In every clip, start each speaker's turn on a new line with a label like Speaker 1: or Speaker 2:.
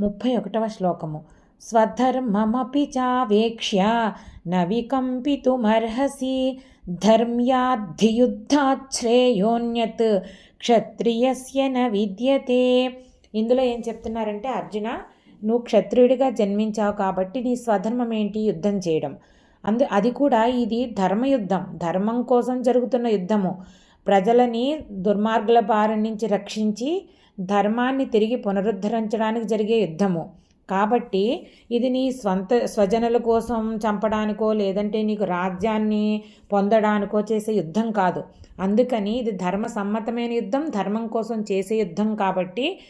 Speaker 1: ముప్పై ఒకటవ శ్లోకము. స్వధర్మమపి చావేక్ష్య నవికంపితుమర్హసి ధర్మ్యాద్ధియుద్ధాశ్రేయోన్యత్ క్షత్రియస్య న విద్యతే. ఇందులో ఏం చెప్తున్నారంటే అర్జున నువ్వు క్షత్రియుడిగా జన్మించావు కాబట్టి నీ స్వధర్మం ఏంటి యుద్ధం చేయడం. అందు అది కూడా ఇది ధర్మయుద్ధం. ధర్మం కోసం జరుగుతున్న యుద్ధము. ప్రజలని దుర్మార్గుల బారి నుంచి రక్షించి ధర్మాన్ని తిరిగి పునరుద్ధరించడానికి జరిగే యుద్ధము. కాబట్టి ఇది నీ స్వంత స్వజనుల కోసం చంపడానికో లేదంటే నీకు రాజ్యాన్ని పొందడానికో చేసే యుద్ధం కాదు. అందుకని ఇది ధర్మ సమ్మతమైన యుద్ధం ధర్మం కోసం చేసే యుద్ధం కాబట్టి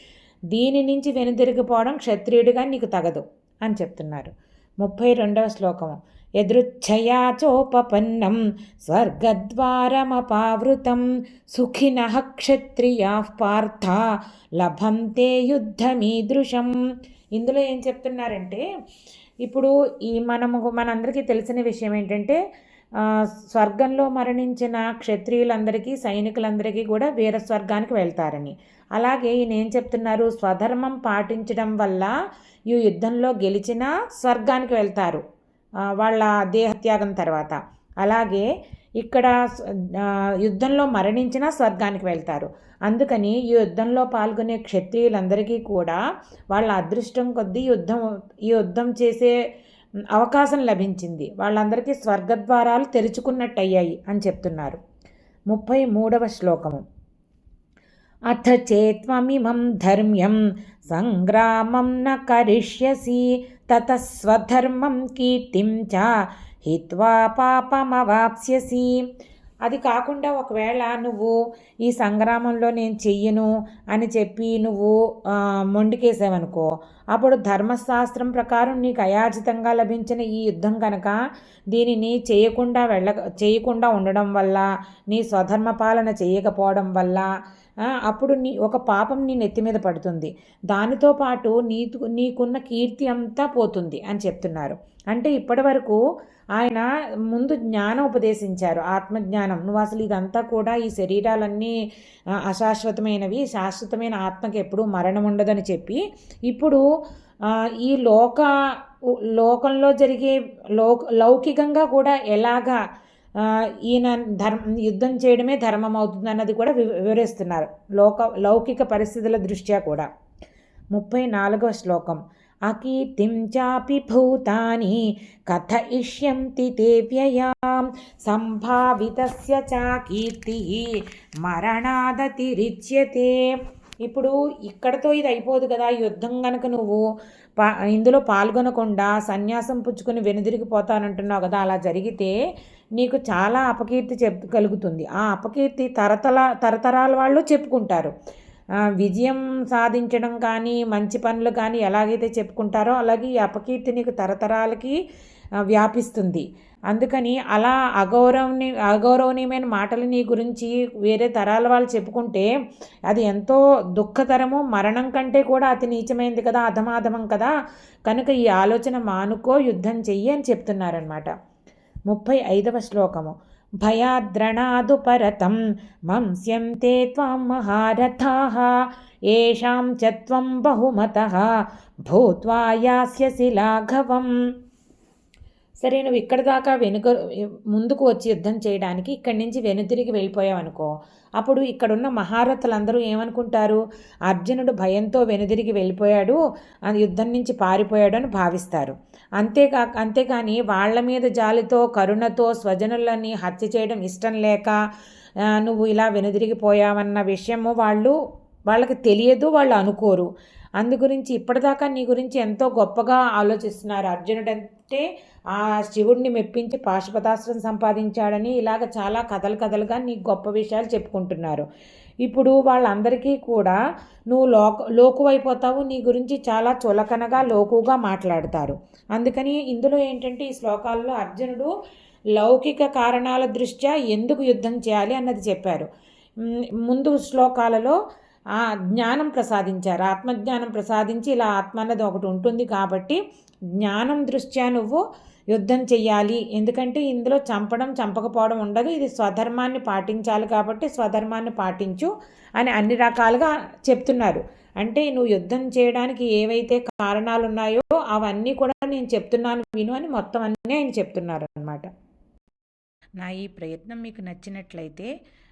Speaker 1: దీని నుంచి వెనుదిరిగిపోవడం క్షత్రియుడిగా నీకు తగదు అని చెప్తున్నారు. ముప్పై రెండవ శ్లోకము. యదృచ్ఛయా చోపపన్నం స్వర్గద్వారమపావృతం సుఖిన క్షత్రియా పార్థ లభంతే యుద్ధమీదృశం. ఇందులో ఏం చెప్తున్నారంటే ఇప్పుడు ఈ మనము మనందరికీ తెలిసిన విషయం ఏంటంటే స్వర్గంలో మరణించిన క్షత్రియులందరికీ సైనికులందరికీ కూడా వీర స్వర్గానికి వెళ్తారని. అలాగే ఈయన ఏం చెప్తున్నారు? స్వధర్మం పాటించడం వల్ల ఈ యుద్ధంలో గెలిచిన స్వర్గానికి వెళ్తారు. వాళ్ళ దేహత్యాగం తర్వాత. అలాగే ఇక్కడ యుద్ధంలో మరణించిన స్వర్గానికి వెళ్తారు. అందుకని ఈ యుద్ధంలో పాల్గొనే క్షత్రియులందరికీ కూడా వాళ్ళ అదృష్టం కొద్దీ యుద్ధం ఈ యుద్ధం చేసే అవకాశం లభించింది. వాళ్ళందరికీ స్వర్గద్వారాలు తెరుచుకున్నట్టయ్యాయి అని చెప్తున్నారు. ముప్పై మూడవ శ్లోకము. अथ चेत्त्वमिमं धर्म्यं सङ्ग्रामं न करिष्यसि ततः स्वधर्मं कीर्तिं च हित्वा पापमवाप्स्यसि। అది కాకుండా ఒకవేళ నువ్వు ఈ సంగ్రామంలో నేను చెయ్యను అని చెప్పి నువ్వు మొండికేసావనుకో అప్పుడు ధర్మశాస్త్రం ప్రకారం నీకు అయాచితంగా లభించిన ఈ యుద్ధం కనుక దీనిని చేయకుండా వెళ్ళ చేయకుండా ఉండడం వల్ల నీ స్వధర్మ పాలన చేయకపోవడం వల్ల అప్పుడు నీ ఒక పాపం నీ నెత్తి మీద పడుతుంది. దానితో పాటు నీ నీకున్న కీర్తి అంతా పోతుంది అని చెప్తున్నారు. అంటే ఇప్పటి వరకు ఆయన ముందు జ్ఞానం ఉపదేశించారు ఆత్మజ్ఞానం. నువ్వు అసలు ఇదంతా కూడా ఈ శరీరాలన్నీ అశాశ్వతమైనవి శాశ్వతమైన ఆత్మకి ఎప్పుడూ మరణం ఉండదని చెప్పి ఇప్పుడు ఈ లోక లోకంలో జరిగే లోక లౌకికంగా కూడా ఎలాగా ఈయన ధర్మ యుద్ధం చేయడమే ధర్మం అవుతుంది అన్నది కూడా వివరిస్తున్నారు. లోక లౌకిక పరిస్థితుల దృష్ట్యా కూడా. ముప్పై నాలుగవ శ్లోకం. అకీర్తిం చాపి భూతాని కథయిష్యంతి తే వ్యయాం సంభావితస్య చాకీర్తి మరణాదతిరిచ్యతే. ఇప్పుడు ఇక్కడతో ఇది అయిపోదు కదా యుద్ధం కనుక నువ్వు పా ఇందులో పాల్గొనకుండా సన్యాసం పుచ్చుకొని వెనుదిరిగిపోతానంటున్నావు కదా అలా జరిగితే నీకు చాలా అపకీర్తి చెప్ కలుగుతుంది. ఆ అపకీర్తి తరతల తరతరాల వాళ్ళు చెప్పుకుంటారు. విజయం సాధించడం కానీ మంచి పనులు కానీ ఎలాగైతే చెప్పుకుంటారో అలాగే ఈ అపకీర్తి నీకు తరతరాలకి వ్యాపిస్తుంది. అందుకని అలా అగౌరవని అగౌరవనీయమైన మాటలు నీ గురించి వేరే తరాల వాళ్ళు చెప్పుకుంటే అది ఎంతో దుఃఖతరము మరణం కంటే కూడా అతి నీచమైంది కదా అధమాధమం కదా. కనుక ఈ ఆలోచన మానుకో యుద్ధం చెయ్యి అని చెప్తున్నారనమాట ముప్పై ఐదవ శ్లోకము. भयाद्रणादुपरतं मंस्यं ते त्वां महारथाः येषां च त्वं बहुमतः भूत्वा यास्यसि लाघवम्। సరే నువ్వు ఇక్కడ దాకా వెనుక ముందుకు వచ్చి యుద్ధం చేయడానికి ఇక్కడి నుంచి వెనుతిరిగి వెళ్ళిపోయావు అనుకో. అప్పుడు ఇక్కడున్న మహారథులందరూ ఏమనుకుంటారు? అర్జునుడు భయంతో వెనుదిరిగి వెళ్ళిపోయాడు యుద్ధం నుంచి పారిపోయాడు అని భావిస్తారు. అంతేకా అంతేకాని వాళ్ళ మీద జాలితో కరుణతో స్వజనులని హత్య చేయడం ఇష్టం లేక నువ్వు ఇలా వెనుదిరిగిపోయావన్న విషయము వాళ్ళు వాళ్ళకి తెలియదు వాళ్ళు అనుకోరు. అందు గురించి ఇప్పటిదాకా నీ గురించి ఎంతో గొప్పగా ఆలోచిస్తున్నారు. అర్జునుడు అంటే ఆ శివుడిని మెప్పించి పాశుపతాస్త్రం సంపాదించాడని ఇలాగ చాలా కథలు కథలుగా నీ గొప్ప విషయాలు చెప్పుకుంటున్నారు. ఇప్పుడు వాళ్ళందరికీ కూడా నువ్వు లోక లోకువైపోతావు. నీ గురించి చాలా చులకనగా లోకుగా మాట్లాడతారు. అందుకని ఇందులో ఏంటంటే ఈ శ్లోకాల్లో అర్జునుడు లౌకిక కారణాల దృష్ట్యా ఎందుకు యుద్ధం చేయాలి అన్నది చెప్పారు. ముందు శ్లోకాలలో ఆ జ్ఞానం ప్రసాదించారు. ఆత్మజ్ఞానం ప్రసాదించి ఇలా ఆత్మ అన్నది ఒకటి ఉంటుంది కాబట్టి జ్ఞానం దృష్ట్యా నువ్వు యుద్ధం చేయాలి ఎందుకంటే ఇందులో చంపడం చంపకపోవడం ఉండదు. ఇది స్వధర్మాన్ని పాటించాలి కాబట్టి స్వధర్మాన్ని పాటించు అని అన్ని రకాలుగా చెప్తున్నారు. అంటే నువ్వు యుద్ధం చేయడానికి ఏవైతే కారణాలు ఉన్నాయో అవన్నీ కూడా నేను చెప్తున్నాను విను అని మొత్తం అన్నీ ఆయన చెప్తున్నారు అనమాట నా ఈ ప్రయత్నం మీకు నచ్చినట్లయితే